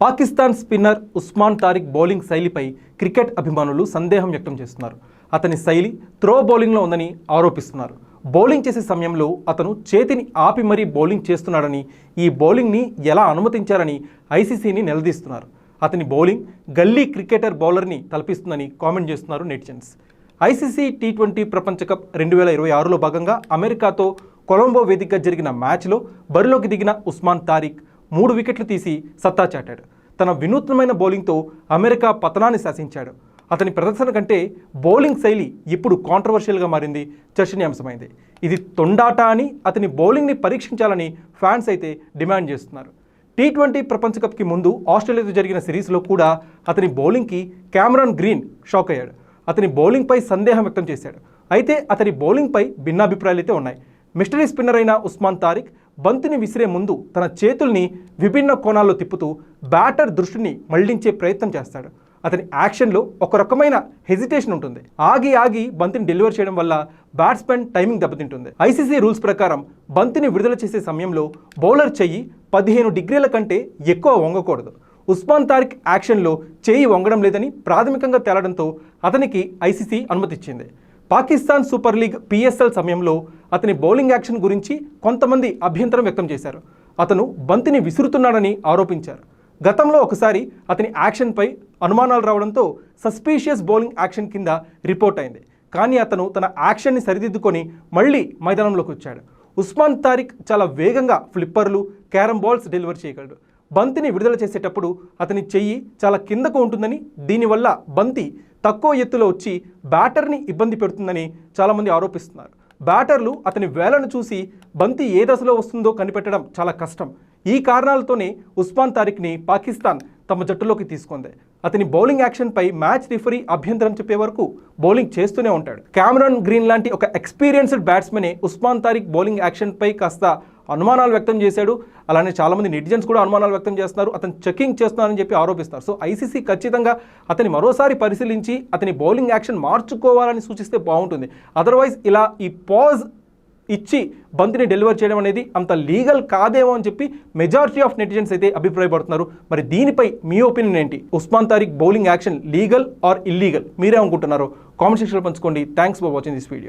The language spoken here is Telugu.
పాకిస్తాన్ స్పిన్నర్ ఉస్మాన్ తారిక్ బౌలింగ్ శైలిపై క్రికెట్ అభిమానులు సందేహం వ్యక్తం చేస్తున్నారు. అతని శైలి త్రో బౌలింగ్లో ఉందని ఆరోపిస్తున్నారు. బౌలింగ్ చేసే సమయంలో అతను చేతిని ఆపి మరీ బౌలింగ్ చేస్తున్నాడని ఈ బౌలింగ్ని ఎలా అనుమతించారని ఐసీసీని నిలదీస్తున్నారు. అతని బౌలింగ్ గల్లీ క్రికెటర్ బౌలర్ని తలపిస్తుందని కామెంట్ చేస్తున్నారు నెటిజన్స్. ఐసీసీ టీ ట్వంటీ ప్రపంచ కప్ రెండు వేల ఇరవై ఆరులో భాగంగా అమెరికాతో కొలంబో వేదికగా జరిగిన మ్యాచ్లో బరిలోకి దిగిన ఉస్మాన్ తారిక్ మూడు వికెట్లు తీసి సత్తా చాటాడు. తన వినూత్నమైన బౌలింగ్తో అమెరికా పతనాన్ని శాసించాడు. అతని ప్రదర్శన కంటే బౌలింగ్ శైలి ఇప్పుడు కాంట్రవర్షియల్గా మారింది చర్చనీయాంశమైంది. ఇది తొండాట అని అతని బౌలింగ్ని పరీక్షించాలని ఫ్యాన్స్ అయితే డిమాండ్ చేస్తున్నారు. టీ ట్వంటీ ప్రపంచ కప్కి ముందు ఆస్ట్రేలియాతో జరిగిన సిరీస్లో కూడా అతని బౌలింగ్కి కెమెరాన్ గ్రీన్ షాక్ అయ్యాడు. అతని బౌలింగ్పై సందేహం వ్యక్తం చేశాడు. అయితే అతని బౌలింగ్పై భిన్నాభిప్రాయాలు అయితే ఉన్నాయి. మిస్టరీ స్పిన్నర్ అయిన ఉస్మాన్ తారిక్ బంతిని విసిరే ముందు తన చేతుల్ని విభిన్న కోణాల్లో తిప్పుతూ బ్యాటర్ దృష్టిని మళ్ళించే ప్రయత్నం చేస్తాడు. అతని యాక్షన్లో ఒక రకమైన హెజిటేషన్ ఉంటుంది. ఆగి ఆగి బంతిని డెలివర్ చేయడం వల్ల బ్యాట్స్మెన్ టైమింగ్ దెబ్బతింటుంది. ఐసీసీ రూల్స్ ప్రకారం బంతిని విడుదల చేసే సమయంలో బౌలర్ చెయ్యి పదిహేను డిగ్రీల కంటే ఎక్కువ వంగకూడదు. ఉస్మాన్ తారిక్ యాక్షన్లో చేయి వంగడం లేదని ప్రాథమికంగా తేలడంతో అతనికి ఐసీసీ అనుమతిచ్చింది. పాకిస్తాన్ సూపర్ లీగ్ పిఎస్ఎల్ సమయంలో అతని బౌలింగ్ యాక్షన్ గురించి కొంతమంది అభ్యంతరం వ్యక్తం చేశారు. అతను బంతిని విసురుతున్నాడని ఆరోపించారు. గతంలో ఒకసారి అతని యాక్షన్పై అనుమానాలు రావడంతో సస్పీషియస్ బౌలింగ్ యాక్షన్ కింద రిపోర్ట్ అయింది. కానీ అతను తన యాక్షన్ని సరిదిద్దుకొని మళ్ళీ మైదానంలోకి వచ్చాడు. ఉస్మాన్ తారిక్ చాలా వేగంగా ఫ్లిప్పర్లు క్యారమ్ బాల్స్ డెలివర్ చేయగలడు. బంతిని విడుదల చేసేటప్పుడు అతని చెయ్యి చాలా కిందకు ఉంటుందని దీనివల్ల బంతి తక్కువ ఎత్తులో వచ్చి బ్యాటర్ని ఇబ్బంది పెడుతుందని చాలామంది ఆరోపిస్తున్నారు. బ్యాటర్లు అతని వేలను చూసి బంతి ఏ దశలో వస్తుందో కనిపెట్టడం చాలా కష్టం. ఈ కారణాలతోనే ఉస్మాన్ తారిక్ని పాకిస్తాన్ తమ జట్టులోకి తీసుకుంది. అతని బౌలింగ్ యాక్షన్పై మ్యాచ్ రిఫరీ అభ్యంతరం చెప్పే వరకు బౌలింగ్ చేస్తూనే ఉంటాడు. కెమెరాన్ గ్రీన్ లాంటి ఒక ఎక్స్పీరియన్స్డ్ బ్యాట్స్మెనే ఉస్మాన్ తారిక్ బౌలింగ్ యాక్షన్పై కాస్త అనుమానాలు వ్యక్తం చేశాడు. అలానే చాలామంది నెటిజన్స్ కూడా అనుమానాలు వ్యక్తం చేస్తున్నారు. అతను చెకింగ్ చేస్తున్నారని చెప్పి ఆరోపిస్తారు. సో ఐసీసీ ఖచ్చితంగా అతని మరోసారి పరిశీలించి అతని బౌలింగ్ యాక్షన్ మార్చుకోవాలని సూచిస్తే బాగుంటుంది. అదర్వైజ్ ఇలా ఈ పాజ్ ఇచ్చి బంతిని డెలివర్ చేయడం అనేది అంత లీగల్ కాదేమో అని చెప్పి మెజారిటీ ఆఫ్ నెటిజన్స్ అయితే అభిప్రాయపడుతున్నారు. మరి దీనిపై మీ ఒపీనియన్ ఏంటి? Usman Tariq bowling action legal or illegal? మీరే అనుకుంటున్నారు కామెంట్ సెక్షన్లో పంచుకోండి. Thanks for watching this video